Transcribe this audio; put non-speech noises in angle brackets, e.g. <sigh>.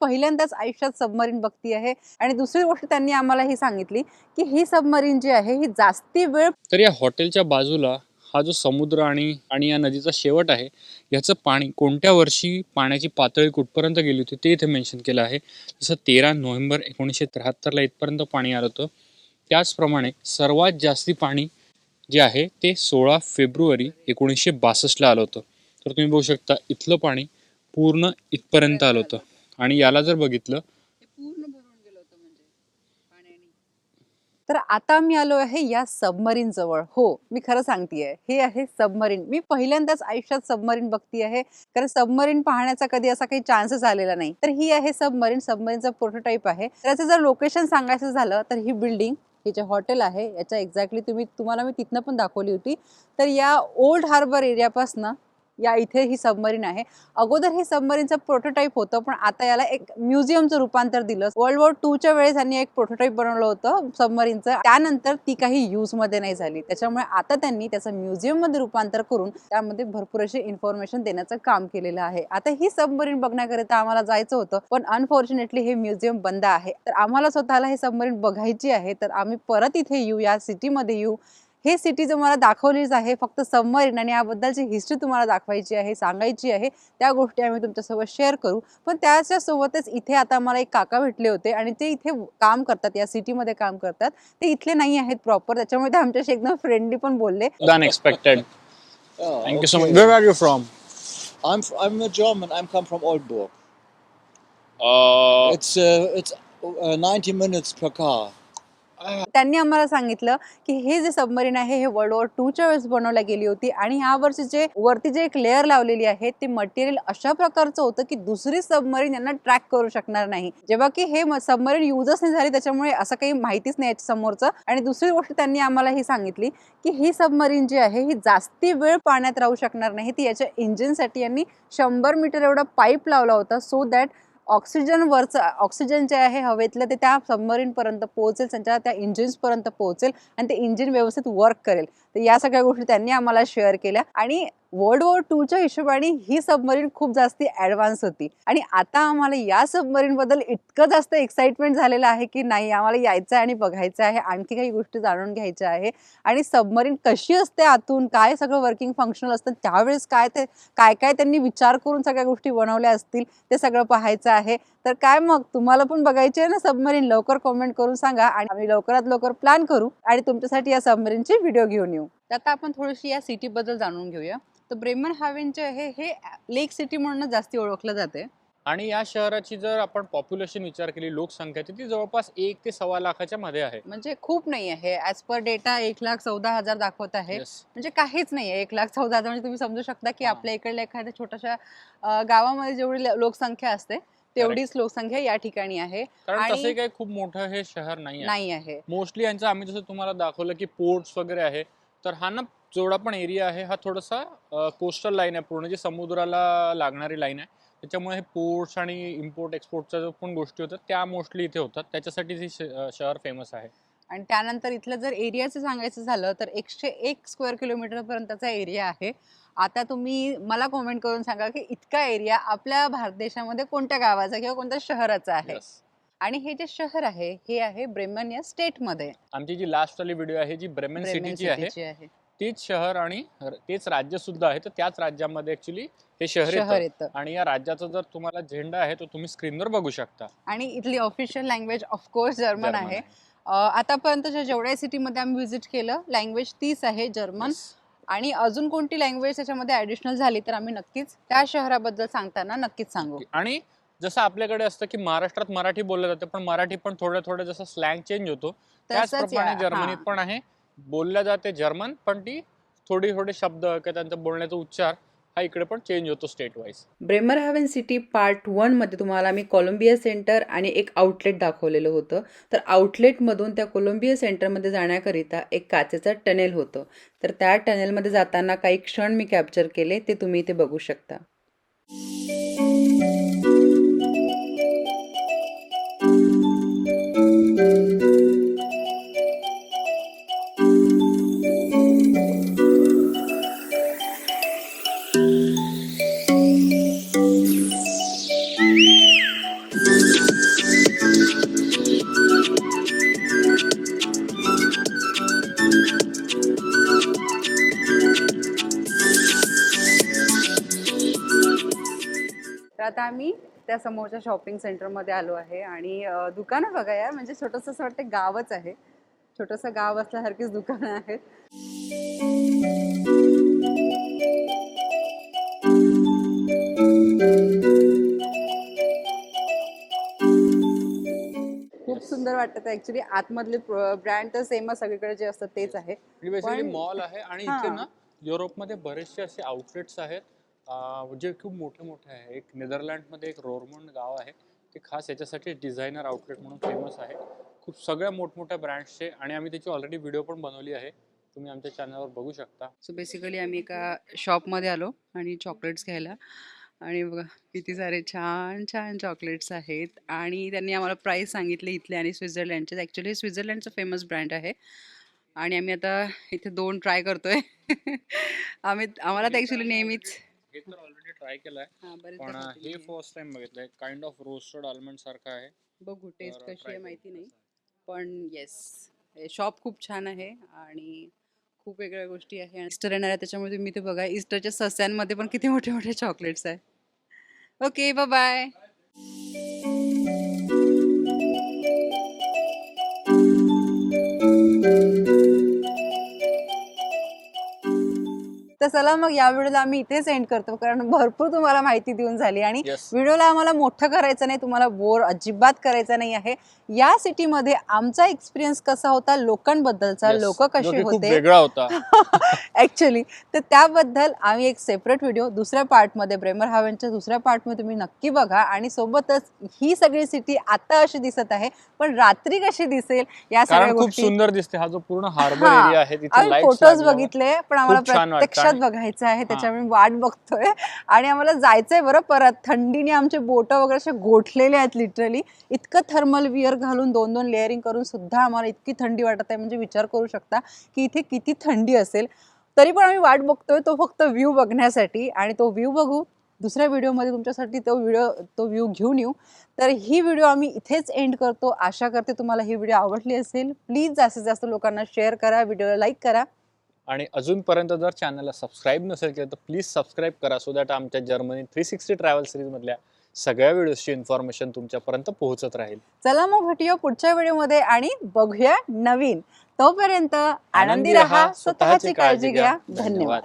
पहिल्यांदाच आयुष्यात सबमरीन बघती आहे. आणि दुसरी गोष्ट त्यांनी आम्हाला ही सांगितली की ही सबमरीन जी आहे ही जास्ती वेळ तर या हॉटेलच्या बाजूला हा जो समुद्र आणि आणि या नदीचा शेवट आहे याचं पाणी कोणत्या वर्षी पाण्याची पातळी कुठपर्यंत गेली होती ते इथे मेन्शन केलं आहे. जसं तेरा नोव्हेंबर एकोणीसशे त्र्याहत्तरला इथपर्यंत पाणी आलं होतं. त्याचप्रमाणे सर्वात जास्ती पाणी जे आहे ते सोळा फेब्रुवारी एकोणीसशे बासष्टला आलं होतं. तर तुम्ही बघू शकता इथलं पाणी पूर्ण इथपर्यंत आलं होतं. आणि याला जर बघितलं पूर्ण भरून गेलं होतं म्हणजे पाण्याने तर आता मी आलो आहे या सबमरीन जवळ. हो मी खरं सांगतेय. हे आहे सबमरीन मी पहिल्यांदाच आयुष्यात सबमरीन बघती आहे. कारण सबमरीन पाहण्याचा कधी असा काही चान्सच आलेला नाही. तर ही आहे सबमरीन सबमरीनचा प्रोटोटाईप आहे. त्याचं जर लोकेशन सांगायचं झालं तर ही बिल्डिंग हे जे हॉटेल आहे याच्या एक्झॅक्टली तुम्ही तुम्हाला मी तिथनं पण दाखवली होती. तर या ओल्ड हार्बर एरियापासनं या इथे ही सबमरीन आहे. अगोदर हे सबमरीनचं प्रोटोटाईप होतं पण आता याला एक म्युझियमचं रूपांतर दिलं. वर्ल्ड वॉर टूच्या वेळेस त्यांनी एक प्रोटोटाईप बनवलं होतं सबमरीनचं त्यानंतर ती काही यूजमध्ये नाही झाली. त्याच्यामुळे आता त्यांनी त्याचं म्युझियममध्ये रूपांतर करून त्यामध्ये भरपूर अशी इन्फॉर्मेशन देण्याचं काम केलेलं आहे. आता ही सबमरीन बघण्याकरिता आम्हाला जायचं होतं पण अनफॉर्च्युनेटली हे म्युझियम बंद आहे. तर आम्हाला स्वतःला हे सबमरीन बघायची आहे. तर आम्ही परत इथे येऊ या सिटीमध्ये येऊ. हे सिटी मला दाखवलीच आहे फक्त सबमरीन आणि याबद्दलची हिस्ट्री तुम्हाला दाखवायची आहे सांगायची आहे त्या गोष्टी आम्ही तुमच्यासोबत शेअर करू पण त्याच्या सोबतच इथे आता मला एक काका भेटले होते आणि ते इथे काम करतात या सिटीमध्ये काम करतात ते इथले नाही आहेत प्रॉपर त्याच्यामुळे ते आमच्याशी एकदम फ्रेंडली पण बोलले unexpected thank you so much. Where are you from I'm f- I'm a German. I'm come from Oldburg. Uh, It's uh, it's uh, 90 minutes per car. त्यांनी आम्हाला सांगितलं की हे जे सबमरीन आहे हे वर्ल्ड वॉर टूच्या वेळेस बनवल्या गेली होती आणि ह्या वर्षी जे वरती जे एक लेअर लावलेली आहे ते मटेरियल अशा प्रकारचं होतं की दुसरी सबमरीन यांना ट्रॅक करू शकणार नाही. जेव्हा की हे सबमरीन युजच नाही झाली त्याच्यामुळे असं काही माहितीच नाही याच्या समोरचं. आणि दुसरी गोष्ट त्यांनी आम्हाला ही सांगितली की ही सबमरीन जी आहे ही जास्ती वेळ पाण्यात राहू शकणार नाही. ती याच्या इंजिनसाठी यांनी शंभर मीटर एवढा पाईप लावला होता सो दॅट ऑक्सिजन वरचं ऑक्सिजन जे आहे हवेतलं ते त्या सबमरीनपर्यंत पोहोचेल त्यांच्या त्या इंजिन्सपर्यंत पोहोचेल आणि ते इंजिन व्यवस्थित वर्क करेल. तर या सगळ्या गोष्टी त्यांनी आम्हाला शेअर केल्या. आणि वर्ल्ड वॉर टूच्या हिशोबाने ही सबमरीन खूप जास्ती ॲडव्हान्स होती. आणि आता आम्हाला या सबमरीन बद्दल इतकं जास्त एक्साइटमेंट झालेलं आहे की नाही आम्हाला यायचं आहे आणि बघायचं आहे आणखी काही गोष्टी जाणून घ्यायच्या आहे. आणि सबमरीन कशी असते आतून काय सगळं वर्किंग फंक्शनल असतं त्यावेळेस काय ते काय काय त्यांनी विचार करून सगळ्या गोष्टी बनवल्या असतील ते सगळं पाहायचं आहे. तर काय मग तुम्हाला पण बघायची आहे ना सबमरीन लवकर कॉमेंट करून सांगा आणि आम्ही लवकरात लवकर प्लॅन करू आणि तुमच्यासाठी या सबमरीनची व्हिडिओ घेऊन येऊ. तर आता आपण थोडीशी या सिटी बद्दल जाणून घेऊया. तर ब्रेमन हावेन जे आहे हे लेक सिटी म्हणून जास्ती ओळखलं जाते. आणि या शहराची जर आपण पॉप्युलेशन विचार केली लोकसंख्या तर ती जवळपास एक ते सव्वा लाखाच्या मध्ये आहे. म्हणजे खूप नाही आहे ऍज पर डेटा एक लाख चौदा हजार दाखवत आहे. Yes. म्हणजे काहीच नाही आहे एक लाख चौदा हजार म्हणजे तुम्ही समजू शकता की हा. आपल्या इकडल्या एखाद्या छोट्याशा अं, गावामध्ये जेवढी ल- लोकसंख्या असते तेवढीच लोकसंख्या या ठिकाणी आहे. कारण आणि- तसे काही खूप मोठं हे शहर नाही आहे नाही आहे मोस्टली यांचं आम्ही जसं तुम्हाला दाखवलं की पोर्ट्स वगैरे आहे. तर हा ना जेवढा पण एरिया आहे हा थोडासा कोस्टल लाईन आहे पूर्ण जी समुद्राला लागणारी लाईन आहे. त्याच्यामुळे हे पोर्ट्स आणि इम्पोर्ट एक्सपोर्टच्या जो पण गोष्टी होतात त्या मोस्टली इथे होतात. त्याच्यासाठीच ही शहर फेमस आहे. आणि त्यानंतर इथलं जर एरियाचं सांगायचं झालं तर एकशे एक स्क्वेअर किलोमीटर पर्यंतचा एरिया आहे. आता तुम्ही मला कॉमेंट करून सांगा की इतका एरिया आपल्या भारत देशामध्ये कोणत्या गावाचा किंवा कोणत्या शहराचा आहे? Yes. आणि हे जे शहर आहे हे आहे ब्रेमन या स्टेटमध्ये. आमची जी लास्ट वाली व्हिडिओ आहे जी ब्रेमेन ब्रेमेन सिटीची आहे सिटीची आहे तीच शहर आणि र- तेच राज्य सुद्धा आहे तर त्याच राज्यामध्ये ऍक्च्युली हे शहर शहर येतं. येतं आणि या राज्याचा जर तुम्हाला झेंडा आहे तो तुम्ही स्क्रीनवर बघू शकता. आणि इथली official language of course German German आहे. अं, आतापर्यंतच्या जेवढ्या सिटीमध्ये आम्ही व्हिजिट केलं लँग्वेज तीच आहे जर्मन. Yes. आणि अजून कोणती लँग्वेज त्याच्यामध्ये ऍडिशनल झाली तर आम्ही नक्कीच त्या शहराबद्दल सांगताना नक्कीच सांगू. आणि जसं आपल्याकडे असतं की महाराष्ट्रात मराठी बोललं जातं पण मराठी पण थोडं थोडं जसं स्लँग चेंज होतो त्याचप्रमाणे जर्मनीत. पण आहे. बोलल्या जाते जर्मन पण ती थोडी थोडे शब्द किंवा त्यांचा बोलण्याचा उच्चार हा इकडे पण चेंज होतो state wise Bremerhaven city part वनमध्ये तुम्हाला मी कोलंबिया सेंटर आणि एक आउटलेट दाखवलेलं होतं. तर आउटलेटमधून त्या कोलंबिया सेंटरमध्ये जाण्याकरिता एक काचेचं टनेल होतं. तर त्या टनेलमध्ये जाताना काही क्षण मी कॅप्चर केले ते तुम्ही इथे बघू शकता. आता आम्ही त्या समोरच्या शॉपिंग सेंटरमध्ये आलो आहे आणि दुकानं बघा यार म्हणजे छोटंसं असं वाटतं गावच आहे. छोटंसं गाव असल्यासारखीच दुकानं आहेत. खूप सुंदर वाटतं ऍक्च्युली आतमधले ब्रँड तर सेमच सगळीकडे जे असतात तेच आहे. मॉल आहे आणि. इथे ना युरोपमध्ये बरेचसे असे आउटलेट्स आहेत. जे खूप मोठे मोठे आहे. एक नेदरलँडमध्ये एक रोरमोंड गाव आहे. ते खास याच्यासाठी डिझायनर आउटलेट म्हणून फेमस आहे. खूप सगळ्या मोठमोठ्या ब्रँड्सचे आणि आम्ही त्याची ऑलरेडी व्हिडिओ पण बनवली आहे. तुम्ही आमच्या चॅनलवर बघू शकता. सो बेसिकली आम्ही एका शॉपमध्ये आलो आणि चॉकलेट्स घ्यायला. आणि बघा किती सारे छान छान चॉकलेट्स आहेत. आणि त्यांनी आम्हाला प्राईस सांगितले इथले आणि स्वित्झर्लँडचे. ॲक्च्युली स्वित्झर्लँडचं फेमस ब्रँड आहे. आणि आम्ही आता इथे दोन ट्राय करतोय. <laughs> आम्ही आम्हाला तर ॲक्च्युली नेहमीच हे तर ऑलरेडी ट्राय केलं आहे हां, बरेचदा पण हे. फर्स्ट टाइम बघितलंय. काइंड ऑफ रोस्टेड आल्मंड सारखं आहे. बघू टेस्ट तर कशी try आहे करू. माहिती नाही. पण येस शॉप खूप छान आहे आणि खूप वेगळ्या गोष्टी आहे. आणि इस्टर येणार आहे त्याच्यामुळे तुम्ही ते बघा. इस्टरच्या सस्यांमध्ये पण किती मोठे मोठे चॉकलेट्स आहे. ओके बाय तर चला मग या व्हिडिओला आम्ही इथे सेंड करतो कारण भरपूर तुम्हाला माहिती देऊन झाली. आणि. व्हिडिओला आम्हाला मोठं करायचं नाही तुम्हाला बोर अजिबात करायचं नाही आहे. या सिटीमध्ये आमचा एक्सपिरियन्स कसा होता लोकांबद्दलचा. लोक कसे होते? वेगळा होता. <laughs> ऍक्च्युली तर त्याबद्दल आम्ही एक सेपरेट व्हिडिओ दुसऱ्या पार्टमध्ये ब्रेमर हावेनच्या दुसऱ्या पार्टमध्ये तुम्ही नक्की बघा. आणि सोबतच ही सगळी सिटी आता अशी दिसत आहे पण रात्री कशी दिसेल या सगळ्या खूप सुंदर दिसते. हा जो पूर्ण हार्बर. एरिया आहे तिथे फोटोज बघितले पण आम्हाला खूप आणि- बघायचं आहे त्याच्यामुळे वाट बघतोय. आणि आम्हाला जायचंय बरं परत. थंडीने आमचे बोट वगैरे असे गोठलेले आहेत लिटरली इतकं थर्मल विअर घालून दोन दोन लेअरिंग करून सुद्धा आम्हाला इतकी थंडी वाटत आहे. म्हणजे विचार करू शकता की इथे किती थंडी असेल. तरी पण आम्ही वाट बघतोय तो फक्त व्ह्यू बघण्यासाठी. आणि तो व्ह्यू बघू. दुसऱ्या व्हिडिओमध्ये तुमच्यासाठी तो व्हिडिओ तो व्ह्यू घेऊन येऊ. तर ही व्हिडिओ आम्ही इथेच एंड करतो. आशा करते तुम्हाला ही व्हिडिओ आवडली असेल. प्लीज जास्तीत जास्त लोकांना शेअर करा. व्हिडिओला लाईक करा. आणि अजूनपर्यंत जर चॅनलला सबस्क्राईब नसेल केलं तर प्लीज सबस्क्राईब करा सो दॅट आमच्या जर्मनी थ्री सिक्स्टी ट्रॅव्हल सिरीजमधल्या सगळ्या व्हिडिओजची इन्फॉर्मेशन तुमच्यापर्यंत पोहोचत राहील. चला मग भेटूया पुढच्या व्हिडिओमध्ये आणि बघूया नवीन. तोपर्यंत आनंदी राहा स्वतःची काळजी घ्या. धन्यवाद.